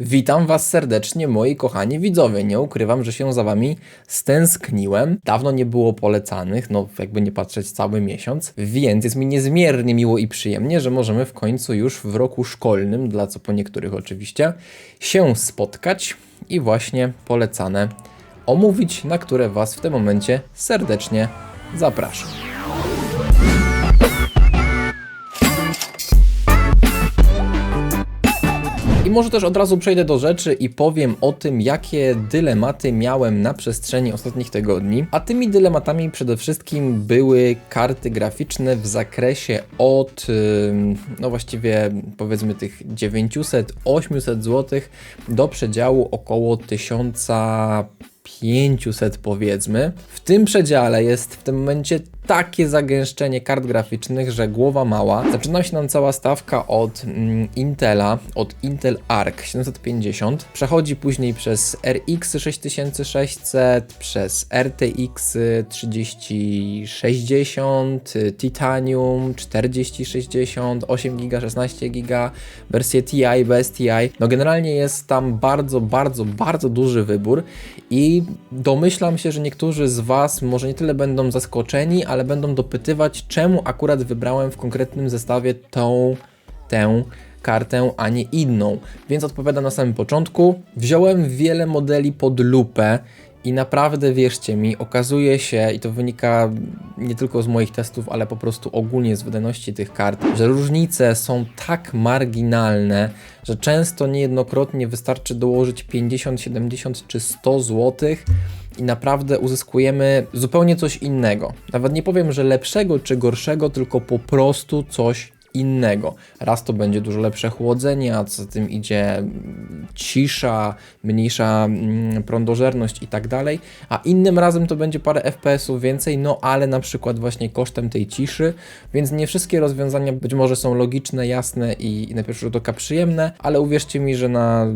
Witam Was serdecznie, moi kochani widzowie. Nie ukrywam, że się za Wami stęskniłem. Dawno nie było polecanych, no jakby nie patrzeć cały miesiąc, więc jest mi niezmiernie miło i przyjemnie, że możemy w końcu już w roku szkolnym, dla co po niektórych oczywiście, się spotkać i właśnie polecane omówić, na które Was w tym momencie serdecznie zapraszam. I może też od razu przejdę do rzeczy i powiem o tym, jakie dylematy miałem na przestrzeni ostatnich tygodni. A tymi dylematami przede wszystkim były karty graficzne w zakresie od, no właściwie powiedzmy tych 900-800 zł do przedziału około 1000 500 powiedzmy. W tym przedziale jest w tym momencie takie zagęszczenie kart graficznych, że głowa mała. Zaczyna się nam cała stawka od mm, Intela, od Intel Arc 750. Przechodzi później przez RX 6600, przez RTX 3060, Titanium 4060, 8 GB, 16 GB, wersję TI bez TI. No generalnie jest tam bardzo, bardzo, bardzo duży wybór i domyślam się, że niektórzy z Was może nie tyle będą zaskoczeni, ale będą dopytywać, czemu akurat wybrałem w konkretnym zestawie tą, tę kartę, a nie inną. Więc odpowiadam na samym początku. Wziąłem wiele modeli pod lupę i naprawdę wierzcie mi, okazuje się, i to wynika nie tylko z moich testów, ale po prostu ogólnie z wydajności tych kart, że różnice są tak marginalne, że często niejednokrotnie wystarczy dołożyć 50, 70 czy 100 zł i naprawdę uzyskujemy zupełnie coś innego. Nawet nie powiem, że lepszego czy gorszego, tylko po prostu coś innego. Raz to będzie dużo lepsze chłodzenie, a co za tym idzie cisza, mniejsza mm, prądożerność i tak dalej, a innym razem to będzie parę FPS-ów więcej, no ale na przykład właśnie kosztem tej ciszy, więc nie wszystkie rozwiązania być może są logiczne, jasne i, i na pierwszy rzut oka przyjemne, ale uwierzcie mi, że na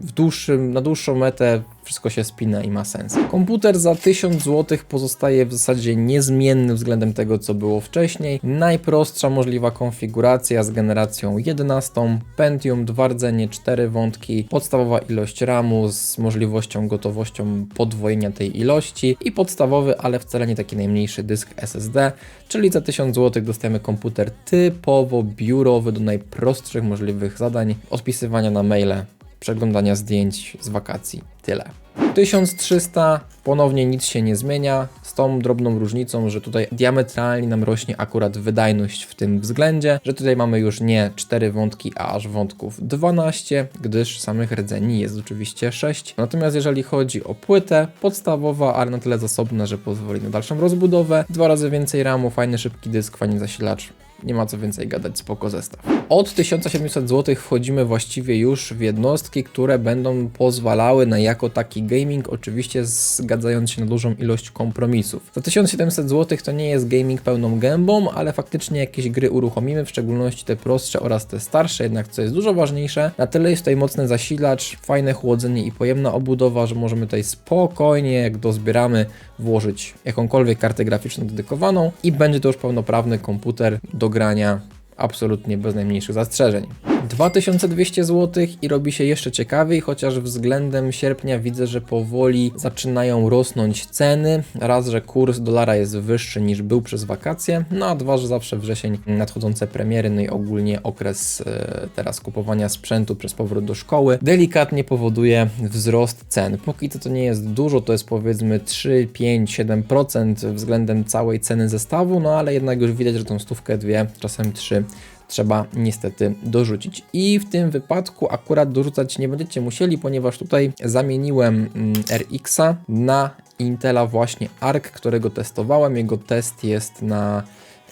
w dłuższym, na dłuższą metę wszystko się spina i ma sens. Komputer za 1000 zł pozostaje w zasadzie niezmienny względem tego, co było wcześniej. Najprostsza możliwa konfiguracja z generacją 11, Pentium, 2 rdzenie, 4 wątki, podstawowa ilość RAMu z możliwością, gotowością podwojenia tej ilości i podstawowy, ale wcale nie taki najmniejszy dysk SSD, czyli za 1000 zł dostajemy komputer typowo biurowy do najprostszych możliwych zadań, odpisywania na maile, przeglądania zdjęć z wakacji. Tyle. 1300 ponownie nic się nie zmienia, z tą drobną różnicą, że tutaj diametralnie nam rośnie akurat wydajność w tym względzie, że tutaj mamy już nie 4 wątki, a aż wątków 12, gdyż samych rdzeni jest oczywiście 6. Natomiast jeżeli chodzi o płytę, podstawowa, ale na tyle zasobna, że pozwoli na dalszą rozbudowę, dwa razy więcej RAMu, fajny szybki dysk, fajny zasilacz, nie ma co więcej gadać, spoko zestaw. Od 1700 zł wchodzimy właściwie już w jednostki, które będą pozwalały na jako taki gaming, oczywiście zgadzając się na dużą ilość kompromisów. Za 1700 zł to nie jest gaming pełną gębą, ale faktycznie jakieś gry uruchomimy, w szczególności te prostsze oraz te starsze, jednak co jest dużo ważniejsze, na tyle jest tutaj mocny zasilacz, fajne chłodzenie i pojemna obudowa, że możemy tutaj spokojnie, jak dozbieramy, włożyć jakąkolwiek kartę graficzną dedykowaną i będzie to już pełnoprawny komputer do grania absolutnie bez najmniejszych zastrzeżeń. 2200 zł i robi się jeszcze ciekawiej, chociaż względem sierpnia widzę, że powoli zaczynają rosnąć ceny. Raz, że kurs dolara jest wyższy niż był przez wakacje, no a dwa, że zawsze wrzesień nadchodzące premiery, no i ogólnie okres e, teraz kupowania sprzętu przez powrót do szkoły delikatnie powoduje wzrost cen. Póki to to nie jest dużo, to jest powiedzmy 3, 5, 7% względem całej ceny zestawu, no ale jednak już widać, że tą stówkę, dwie, czasem trzy trzeba niestety dorzucić. I w tym wypadku akurat dorzucać nie będziecie musieli, ponieważ tutaj zamieniłem mm, RX-a na Intela właśnie ARC, którego testowałem. Jego test jest na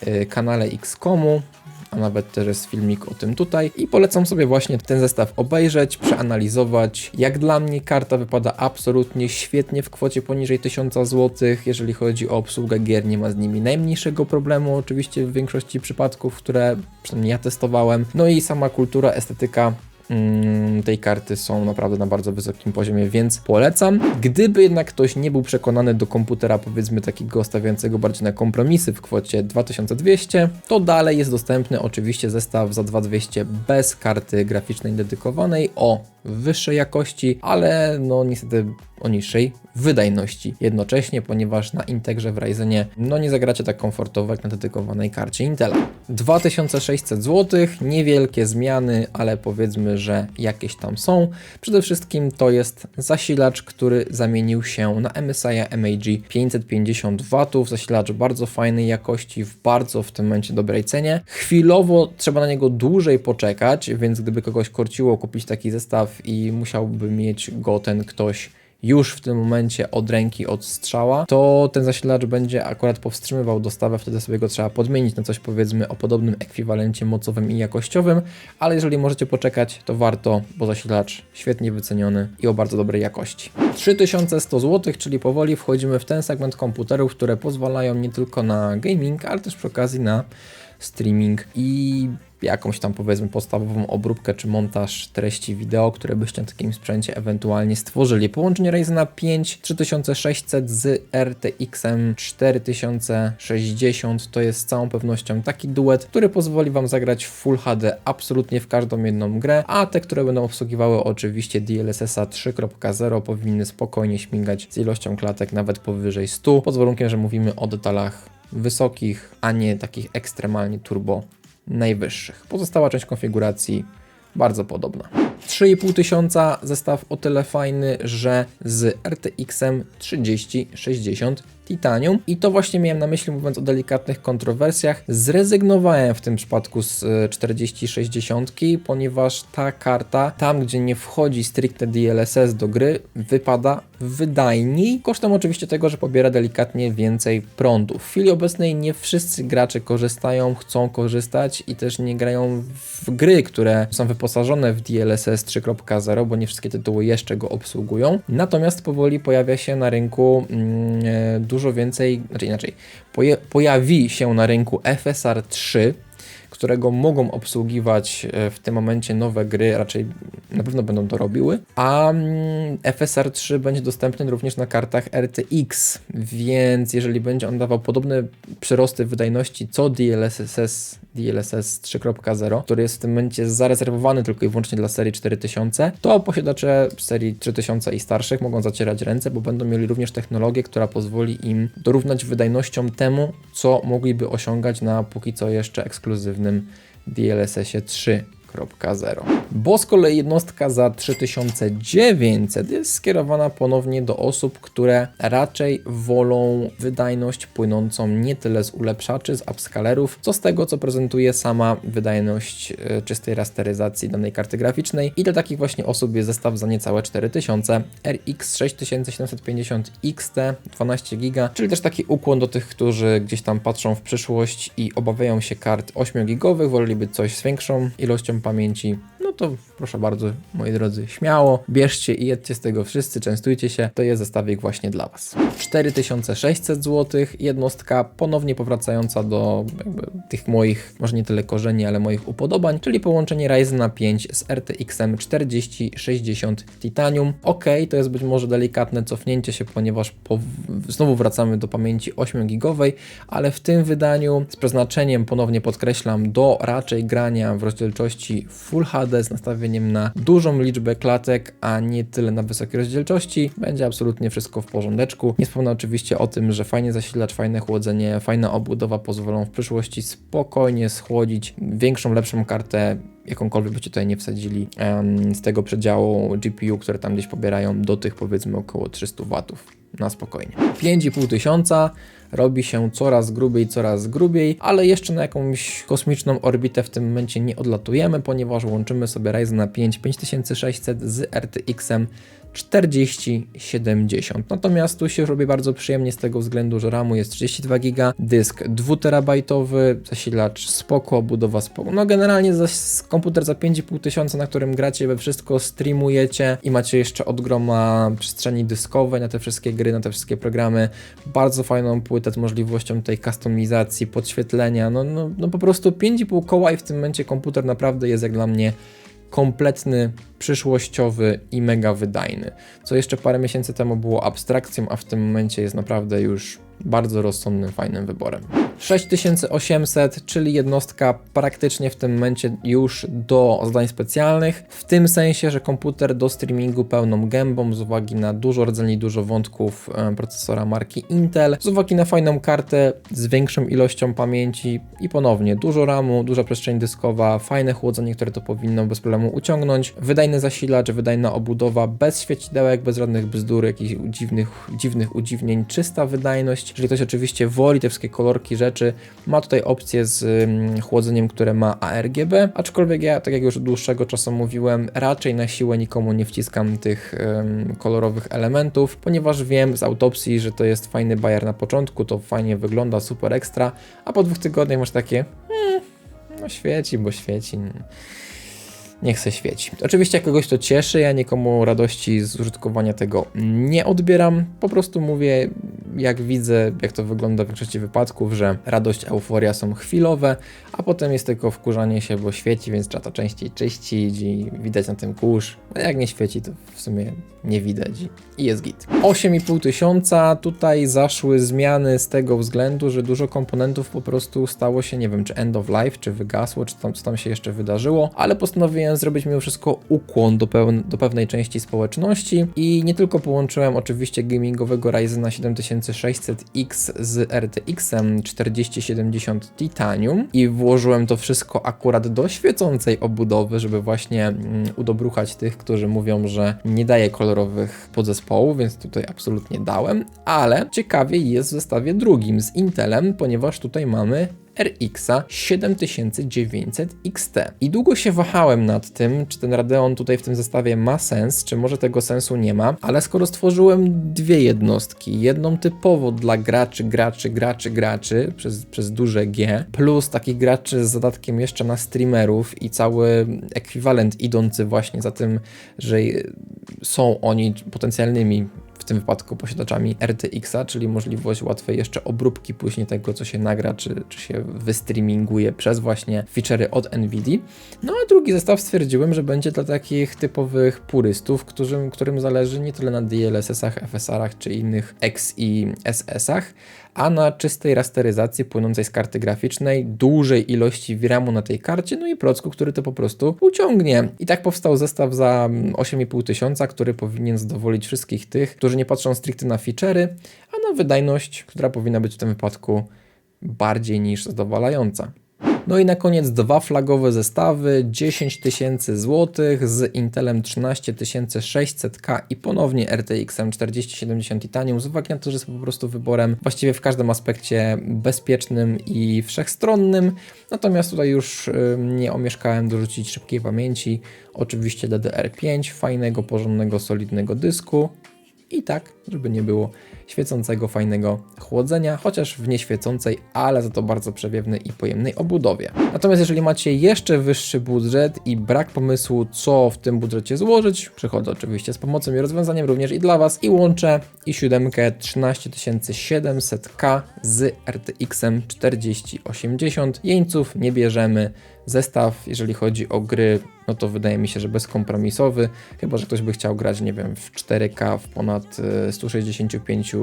y, kanale Xcomu a nawet też jest filmik o tym tutaj i polecam sobie właśnie ten zestaw obejrzeć, przeanalizować. Jak dla mnie karta wypada absolutnie świetnie w kwocie poniżej 1000 zł, jeżeli chodzi o obsługę gier, nie ma z nimi najmniejszego problemu, oczywiście w większości przypadków, które przynajmniej ja testowałem. No i sama kultura, estetyka tej karty są naprawdę na bardzo wysokim poziomie, więc polecam. Gdyby jednak ktoś nie był przekonany do komputera, powiedzmy takiego stawiającego bardziej na kompromisy w kwocie 2200, to dalej jest dostępny oczywiście zestaw za 2200 bez karty graficznej dedykowanej o wyższej jakości, ale no niestety o niższej wydajności jednocześnie, ponieważ na Integrze w Ryzenie no nie zagracie tak komfortowo jak na dedykowanej karcie Intela. 2600 zł, niewielkie zmiany, ale powiedzmy, że jakieś tam są. Przede wszystkim to jest zasilacz, który zamienił się na MSI MAG 550 W, zasilacz bardzo fajnej jakości, w bardzo w tym momencie dobrej cenie. Chwilowo trzeba na niego dłużej poczekać, więc gdyby kogoś korciło kupić taki zestaw i musiałby mieć go ten ktoś już w tym momencie od ręki, od strzała, to ten zasilacz będzie akurat powstrzymywał dostawę, wtedy sobie go trzeba podmienić na coś powiedzmy o podobnym ekwiwalencie mocowym i jakościowym, ale jeżeli możecie poczekać, to warto, bo zasilacz świetnie wyceniony i o bardzo dobrej jakości. 3100 zł, czyli powoli wchodzimy w ten segment komputerów, które pozwalają nie tylko na gaming, ale też przy okazji na streaming i jakąś tam powiedzmy podstawową obróbkę czy montaż treści wideo, które byście na takim sprzęcie ewentualnie stworzyli. Połączenie Ryzena 5 3600 z RTX 4060 to jest z całą pewnością taki duet, który pozwoli Wam zagrać w Full HD absolutnie w każdą jedną grę, a te, które będą obsługiwały oczywiście DLSS 3.0 powinny spokojnie śmigać z ilością klatek nawet powyżej 100, pod warunkiem, że mówimy o detalach wysokich, a nie takich ekstremalnie turbo najwyższych. Pozostała część konfiguracji bardzo podobna. 3,5 tysiąca zestaw o tyle fajny, że z RTX 3060 Titanium i to właśnie miałem na myśli mówiąc o delikatnych kontrowersjach. Zrezygnowałem w tym przypadku z 4060, ponieważ ta karta, tam gdzie nie wchodzi stricte DLSS do gry, wypada wydajniej, kosztem oczywiście tego, że pobiera delikatnie więcej prądu. W chwili obecnej nie wszyscy gracze korzystają, chcą korzystać i też nie grają w gry, które są wyposażone w DLSS 3.0, bo nie wszystkie tytuły jeszcze go obsługują. Natomiast powoli pojawia się na rynku mm, e, dużo więcej, znaczy inaczej, pojawi się na rynku FSR 3, którego mogą obsługiwać e, w tym momencie nowe gry, raczej na pewno będą to robiły, a mm, FSR 3 będzie dostępny również na kartach RTX, więc jeżeli będzie on dawał podobne przyrosty wydajności co DLSS, DLSS 3.0, który jest w tym momencie zarezerwowany tylko i wyłącznie dla serii 4000, to posiadacze serii 3000 i starszych mogą zacierać ręce, bo będą mieli również technologię, która pozwoli im dorównać wydajnością temu, co mogliby osiągać na póki co jeszcze ekskluzywnym DLSS 3 2.0. Bo z kolei jednostka za 3900 jest skierowana ponownie do osób, które raczej wolą wydajność płynącą nie tyle z ulepszaczy, z upscalerów, co z tego, co prezentuje sama wydajność e, czystej rasteryzacji danej karty graficznej. I dla takich właśnie osób jest zestaw za niecałe 4000 RX 6750 XT 12 GB, czyli też taki ukłon do tych, którzy gdzieś tam patrzą w przyszłość i obawiają się kart 8 gigowych, woleliby coś z większą ilością pamięci, no to proszę bardzo, moi drodzy, śmiało, bierzcie i jedźcie z tego wszyscy, częstujcie się, to jest zestawik właśnie dla Was. 4600 zł, jednostka ponownie powracająca do tych moich, może nie tyle korzeni, ale moich upodobań, czyli połączenie Ryzena 5 z RTX 4060 Titanium. Ok, to jest być może delikatne cofnięcie się, ponieważ po, znowu wracamy do pamięci 8 gigowej, ale w tym wydaniu z przeznaczeniem, ponownie podkreślam, do raczej grania w rozdzielczości Full HD z nastawieniem na dużą liczbę klatek, a nie tyle na wysokiej rozdzielczości, będzie absolutnie wszystko w porządeczku. Nie wspomnę oczywiście o tym, że fajnie zasilacz, fajne chłodzenie, fajna obudowa pozwolą w przyszłości spokojnie schłodzić większą, lepszą kartę jakąkolwiek byście tutaj nie wsadzili um, z tego przedziału GPU, które tam gdzieś pobierają do tych powiedzmy około 300 watów na spokojnie. 5,5 tysiąca robi się coraz grubiej, coraz grubiej, ale jeszcze na jakąś kosmiczną orbitę w tym momencie nie odlatujemy, ponieważ łączymy sobie Ryzen 5 5600 z RTX-em 4070. Natomiast tu się robi bardzo przyjemnie z tego względu, że RAMu jest 32 GB, dysk 2 terabajtowy, zasilacz spoko, budowa spoko. No generalnie za komputer za 5,5 tysiąca, na którym gracie we wszystko, streamujecie i macie jeszcze od groma przestrzeni dyskowej na te wszystkie gry, na te wszystkie programy. Bardzo fajną płytę z możliwością tej kustomizacji, podświetlenia. No, no, no po prostu 5,5 koła i w tym momencie komputer naprawdę jest jak dla mnie kompletny, przyszłościowy i mega wydajny. Co jeszcze parę miesięcy temu było abstrakcją, a w tym momencie jest naprawdę już bardzo rozsądnym, fajnym wyborem. 6800, czyli jednostka praktycznie w tym momencie już do zadań specjalnych, w tym sensie, że komputer do streamingu pełną gębą z uwagi na dużo rdzeni, dużo wątków e, procesora marki Intel, z uwagi na fajną kartę z większą ilością pamięci i ponownie dużo RAMu, duża przestrzeń dyskowa, fajne chłodzenie, które to powinno bez problemu uciągnąć, wydajny zasilacz, wydajna obudowa, bez świecidełek, bez żadnych bzdur, jakichś dziwnych, dziwnych udziwnień, czysta wydajność. Jeżeli ktoś oczywiście woli te wszystkie kolorki rzeczy, ma tutaj opcję z mm, chłodzeniem, które ma ARGB, aczkolwiek ja, tak jak już od dłuższego czasu mówiłem, raczej na siłę nikomu nie wciskam tych kolorowych elementów, ponieważ wiem z autopsji, że to jest fajny bajer na początku, to fajnie wygląda, super ekstra, a po dwóch tygodniach masz takie, hmm, no świeci, bo świeci niech se świeci. Oczywiście jak kogoś to cieszy, ja nikomu radości z użytkowania tego nie odbieram, po prostu mówię jak widzę, jak to wygląda w większości wypadków, że radość, euforia są chwilowe, a potem jest tylko wkurzanie się, bo świeci, więc trzeba to częściej czyścić i widać na tym kurz. A jak nie świeci, to w sumie nie widać i jest git. 8,5 tysiąca, tutaj zaszły zmiany z tego względu, że dużo komponentów po prostu stało się, nie wiem, czy end of life, czy wygasło, czy tam, co tam się jeszcze wydarzyło, ale postanowiłem zrobić mimo wszystko ukłon do, do pewnej części społeczności i nie tylko połączyłem oczywiście gamingowego Ryzena 7600X z RTX-em 4070 Titanium. I włożyłem to wszystko akurat do świecącej obudowy, żeby właśnie mm, udobruchać tych, którzy mówią, że nie daje kolorowych podzespołów, więc tutaj absolutnie dałem, ale ciekawie jest w zestawie drugim z Intelem, ponieważ tutaj mamy RX 7900 XT. I długo się wahałem nad tym, czy ten Radeon tutaj w tym zestawie ma sens, czy może tego sensu nie ma, ale skoro stworzyłem dwie jednostki, jedną typowo dla graczy, graczy, graczy, graczy, przez, przez duże G, plus takich graczy z zadatkiem jeszcze na streamerów i cały ekwiwalent idący właśnie za tym, że są oni potencjalnymi tym wypadku posiadaczami RTX-a, czyli możliwość łatwej jeszcze obróbki później tego, co się nagra, czy, czy się wystreaminguje przez właśnie feature'y od NVIDIA. No a drugi zestaw stwierdziłem, że będzie dla takich typowych purystów, którym, którym zależy nie tyle na DLSS-ach, FSR-ach czy innych X i SS-ach, a na czystej rasteryzacji płynącej z karty graficznej, dużej ilości VRAMu na tej karcie, no i procku, który to po prostu uciągnie. I tak powstał zestaw za 8,5 tysiąca, który powinien zadowolić wszystkich tych, którzy nie patrzą stricte na feature'y, a na wydajność, która powinna być w tym wypadku bardziej niż zadowalająca. No i na koniec dwa flagowe zestawy, 10 tysięcy złotych z Intelem 13600K i ponownie RTX-em 4070 Titanium z uwagi na to, że jest po prostu wyborem właściwie w każdym aspekcie bezpiecznym i wszechstronnym. Natomiast tutaj już nie omieszkałem dorzucić szybkiej pamięci, oczywiście DDR5, fajnego, porządnego, solidnego dysku i tak, żeby nie było świecącego, fajnego chłodzenia, chociaż w nieświecącej, ale za to bardzo przewiewnej i pojemnej obudowie. Natomiast jeżeli macie jeszcze wyższy budżet i brak pomysłu, co w tym budżecie złożyć, przychodzę oczywiście z pomocą i rozwiązaniem również i dla Was i łączę i siódemkę 13700K z RTX-em 4080. Jeńców nie bierzemy, Zestaw, jeżeli chodzi o gry, no to wydaje mi się, że bezkompromisowy, chyba że ktoś by chciał grać, nie wiem, w 4K w ponad 165 e,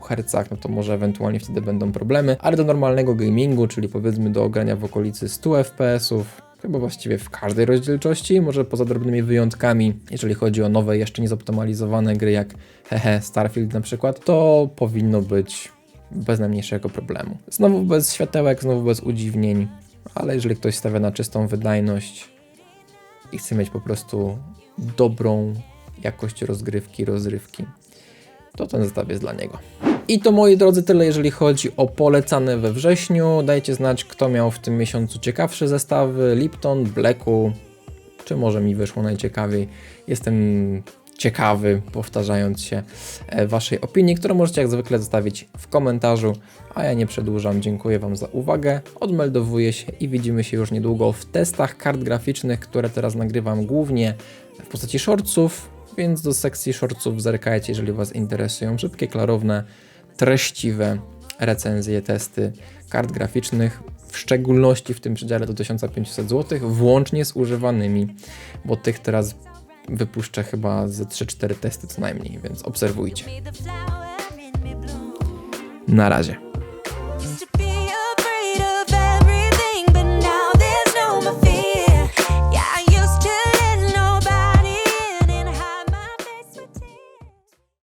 Hz, no to może ewentualnie wtedy będą problemy, ale do normalnego gamingu, czyli powiedzmy do grania w okolicy 100 fps, chyba właściwie w każdej rozdzielczości, może poza drobnymi wyjątkami, jeżeli chodzi o nowe, jeszcze niezoptymalizowane gry jak hehe Starfield na przykład, to powinno być bez najmniejszego problemu. Znowu bez światełek, znowu bez udziwnień, ale jeżeli ktoś stawia na czystą wydajność i chce mieć po prostu dobrą jakość rozgrywki, rozrywki, to ten zestaw jest dla niego. I to moi drodzy tyle jeżeli chodzi o polecane we wrześniu. Dajcie znać kto miał w tym miesiącu ciekawsze zestawy, Lipton, Blacku, czy może mi wyszło najciekawiej. Jestem ciekawy, powtarzając się e, Waszej opinii, którą możecie jak zwykle zostawić w komentarzu. A ja nie przedłużam, dziękuję Wam za uwagę, odmeldowuję się i widzimy się już niedługo w testach kart graficznych, które teraz nagrywam głównie w postaci shortsów, więc do sekcji shortsów zerkajcie, jeżeli Was interesują szybkie, klarowne, treściwe recenzje, testy kart graficznych w szczególności w tym przedziale do 1500 zł, włącznie z używanymi, bo tych teraz wypuszczę chyba ze 3-4 testy co najmniej, więc obserwujcie. Na razie.